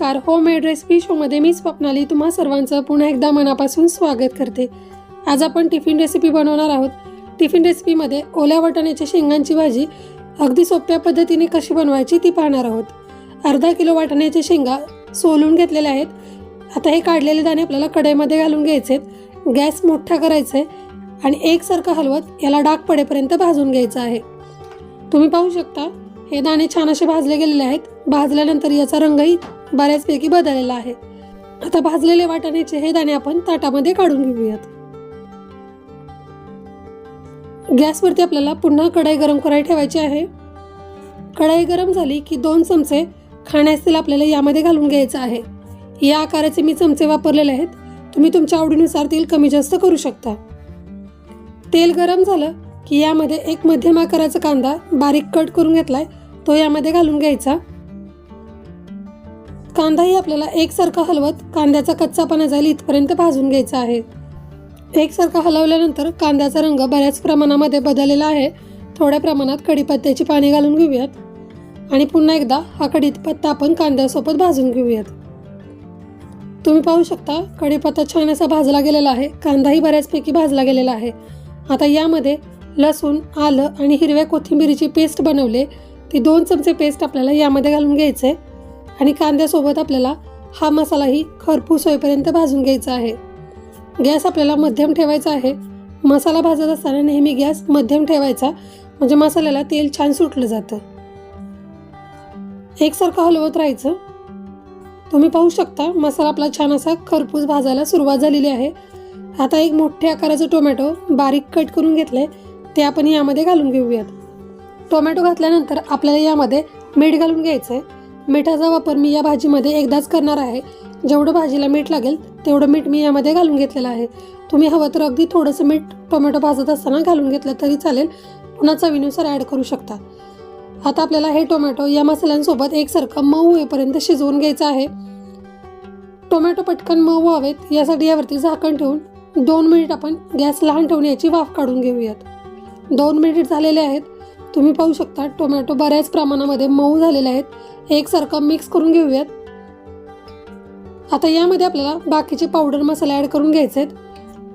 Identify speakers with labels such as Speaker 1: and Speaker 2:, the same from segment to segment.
Speaker 1: नमस्कार. Homemade recipe शोमध्ये मी स्वप्नाली. तुम्हा सर्वांचं पुन्हा एकदा मनापासून स्वागत करते. आज आपण टिफिन रेसिपी बनवणार आहोत. टिफिन रेसिपीमध्ये ओल्या वाटाण्याच्या शेंगांची भाजी अगदी सोप्या पद्धतीने कशी बनवायची ती पाहणार आहोत. अर्धा किलो वाटाण्याच्या शेंगा सोलून घेतलेल्या आहेत. आता हे काढलेले दाणे आपल्याला कढईमध्ये घालून घ्यायचे आहेत. गॅस मोठा करायचा आहे आणि एकसारखं हलवत याला डाग पडेपर्यंत भाजून घ्यायचं आहे. तुम्ही पाहू शकता हे दाणे छान असे भाजले गेलेले आहेत. भाजल्यानंतर याचा रंगही बऱ्याचपैकी बदललेला आहे. आता भाजलेले वाटाण्याचे हे दाणे आपण ताटामध्ये काढून घेऊयात. गॅसवरती आपल्याला पुन्हा कढई गरम करायला ठेवायची आहे. कढई गरम झाली की दोन चमचे खाण्यास तेल आपल्याला यामध्ये घालून घ्यायचं आहे. या आकाराचे मी चमचे वापरलेले आहेत. तुम्ही तुमच्या आवडीनुसार तेल कमी जास्त करू शकता. तेल गरम झालं की यामध्ये एक मध्यम आकाराचा कांदा बारीक कट करून घेतलाय. तो यामध्ये घालून घ्यायचा. कांदाही आपल्याला एकसारखा हलवत कांद्याचा कच्चापणा जाईल इथपर्यंत भाजून घ्यायचा आहे. एकसारखा हलवल्यानंतर कांद्याचा रंग बऱ्याच प्रमाणामध्ये बदललेला आहे. थोड्या प्रमाणात कढीपत्त्याची पाणी घालून घेऊयात. आणि पुन्हा एकदा हा कढीपत्ता आपण कांद्यासोबत भाजून घेऊयात. तुम्ही पाहू शकता कढीपत्ता छान असा भाजला गेलेला आहे. कांदाही बऱ्याचपैकी भाजला गेलेला आहे. आता यामध्ये लसूण आलं आणि हिरव्या कोथिंबिरीची पेस्ट बनवले. ती दोन चमचे पेस्ट आपल्याला यामध्ये घालून घ्यायचे आणि कांद्यासोबत आपल्याला हा मसालाही खरपूस होईपर्यंत भाजून घ्यायचा आहे. गॅस आपल्याला मध्यम ठेवायचा आहे. मसाला भाजत असताना नेहमी गॅस मध्यम ठेवायचा म्हणजे मसाल्याला तेल छान सुटलं जातं. एकसारखं हलवत राहायचं. तुम्ही पाहू शकता मसाला आपला छान असा खरपूस भाजायला सुरुवात झालेली आहे. आता एक मोठ्या आकाराचं टोमॅटो बारीक कट करून घेतले ते आपण यामध्ये घालून घेऊयात. टोमॅटो घातल्यानंतर आपल्याला यामध्ये मीठ घालून घ्यायचं आहे मिठाचा वापर मी या भाजीमध्ये एकदाच करणार आहे. जेवढं भाजीला मीठ लागेल तेवढं मीठ मी यामध्ये घालून घेतलेलं आहे. तुम्ही हवं तर अगदी थोडंसं मीठ टोमॅटो भाजत असताना घालून घेतलं तरी चालेल. पुन्हा चवीनुसार ॲड करू शकता. आता आपल्याला हे टोमॅटो या मसाल्यांसोबत एकसारखं मऊ होईपर्यंत शिजवून घ्यायचं आहे. टोमॅटो पटकन मऊ व्हावेत यासाठी यावरती झाकण ठेवून दोन मिनिट आपण गॅस लहान ठेवून याची वाफ काढून घेऊयात. दोन मिनिट झालेले आहेत. तुम्ही पाहू शकता टोमॅटो बऱ्याच प्रमाणामध्ये मऊ झालेले आहेत. एकसारखं मिक्स करून घेऊयात. आता यामध्ये आपल्याला बाकीचे पावडर मसाले ॲड करून घ्यायचे आहेत.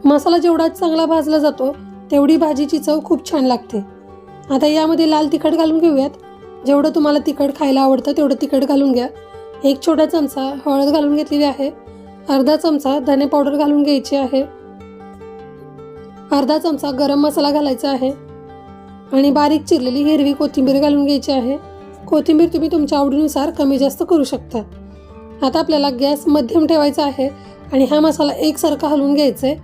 Speaker 1: मसाला जेवढा चांगला भाजला जातो तेवढी भाजीची चव खूप छान लागते. आता यामध्ये लाल तिखट घालून घेऊयात. जेवढं तुम्हाला तिखट खायला आवडतं तेवढं तिखट घालून घ्या. एक छोटा चमचा हळद घालून घेतलेली आहे. अर्धा चमचा धने पावडर घालून घ्यायची आहे. अर्धा चमचा गरम मसाला घालायचा आहे. आणि बारीक चिरलेली हिरवी कोथिंबीर घालून घ्यायची आहे. कोथिंबीर तुम्ही तुमच्या आवडीनुसार कमी जास्त करू शकता. आता आपल्याला गॅस मध्यम ठेवायचा आहे आणि हा मसाला एकसारखा हलवून घ्यायचा आहे.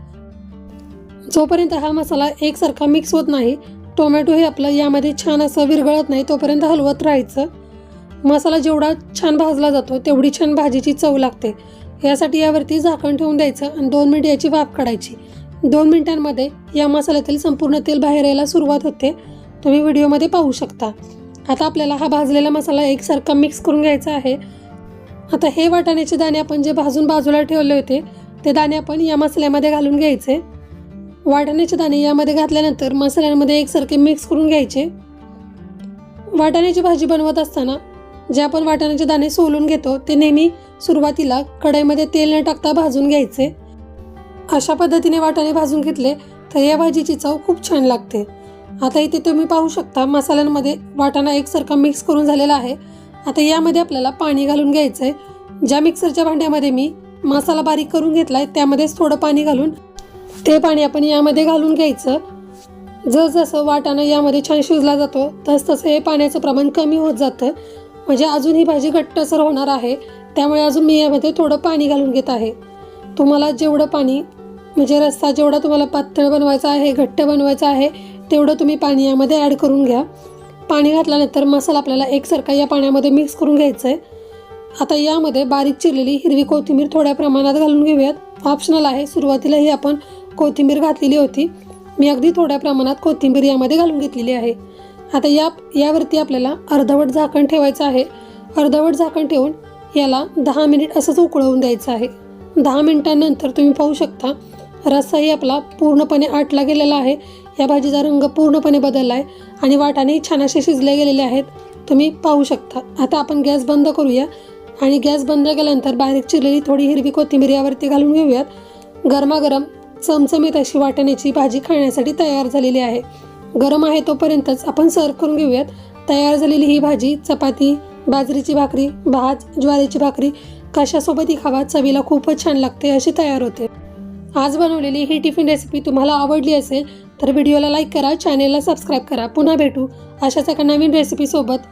Speaker 1: जोपर्यंत हा मसाला एकसारखा मिक्स होत नाही टोमॅटो हे आपलं यामध्ये छान असं विरघळत नाही तोपर्यंत हलवत राहायचं. मसाला जेवढा छान भाजला जातो तेवढी छान भाजीची चव लागते. यासाठी यावरती झाकण ठेवून द्यायचं आणि दोन मिनिट याची वाफ काढायची. दोन मिनिटांमध्ये या मसाल्यातील संपूर्ण तेल बाहेर यायला सुरुवात होते. तुम्ही व्हिडिओमध्ये पाहू शकता. आता आपल्याला हा भाजलेला मसाला एकसारखा मिक्स करून घ्यायचा आहे. आता हे वाटाण्याचे दाणे आपण जे भाजून बाजूला ठेवले होते ते दाणे आपण या मसाल्यामध्ये घालून घ्यायचे. वाटाण्याचे दाणे यामध्ये घातल्यानंतर मसाल्यांमध्ये एकसारखे मिक्स करून घ्यायचे. वाटाण्याची भाजी बनवत असताना जे आपण वाटाण्याचे दाणे सोलून घेतो ते नेहमी सुरुवातीला कढईमध्ये तेल न टाकता भाजून घ्यायचे. अशा पद्धतीने वाटाणे भाजून घेतले तर या भाजीची चव खूप छान लागते. आता इथे तुम्ही पाहू शकता मसाल्यांमध्ये वाटाणा एकसारखा मिक्स करून झालेला आहे. आता यामध्ये आपल्याला पाणी घालून घ्यायचं आहे ज्या मिक्सरच्या भांड्यामध्ये मी मसाला बारीक करून घेतला आहे त्यामध्येच थोडं पाणी घालून ते पाणी आपण यामध्ये घालून घ्यायचं. जसजसं वाटाणा यामध्ये छान शिजला जातो तसतसं हे पाण्याचं प्रमाण कमी होत जातं. म्हणजे अजून ही भाजी घट्टसर होणार आहे त्यामुळे अजून मी यामध्ये थोडं पाणी घालून घेत आहे. तुम्हाला जेवढं पाणी म्हणजे रस्सा जेवढा तुम्हाला पातळ बनवायचा आहे घट्ट बनवायचा आहे तेवढं तुम्ही पाणी यामध्ये ॲड करून घ्या. पाणी घातल्यानंतर मसाला आपल्याला एकसारखा या पाण्यामध्ये मिक्स करून घ्यायचं आहे आता यामध्ये बारीक चिरलेली हिरवी कोथिंबीर थोड्या प्रमाणात घालून घेऊयात. ऑप्शनल आहे सुरुवातीलाही आपण कोथिंबीर घातलेली होती. मी अगदी थोड्या प्रमाणात कोथिंबीर यामध्ये घालून घेतलेली आहे. आता या यावरती आपल्याला अर्धवट झाकण ठेवायचं आहे. अर्धवट झाकण ठेवून याला दहा मिनिट असंच उकळवून द्यायचं आहे. दहा मिनिटांनंतर तुम्ही पाहू शकता रस्साही आपला पूर्णपणे आटला गेलेला आहे. या भाजीचा रंग पूर्णपणे बदलला आहे आणि वाटाणे छान असे शिजले गेलेले आहेत. तुम्ही पाहू शकता. आता आपण गॅस बंद करूया आणि गॅस बंद केल्यानंतर बारीक चिरलेली थोडी हिरवी कोथिंबीर यावरती घालून घेऊयात. गरमागरम चमचमीत अशी वाटाण्याची भाजी खाण्यासाठी तयार झालेली आहे. गरम आहे तोपर्यंतच आपण सर्व करून घेऊयात. तयार झालेली ही भाजी चपाती बाजरीची भाकरी भात ज्वारीची भाकरी कशासोबतही खावा. चवीला खूपच छान लागते अशी तयार होते. आज बनवलेली ही टिफिन रेसिपी तुम्हाला आवडली असेल तर व्हिडिओला लाईक करा चॅनेलला सबस्क्राईब करा. पुन्हा भेटू अशाच एका नवीन रेसिपीसोबत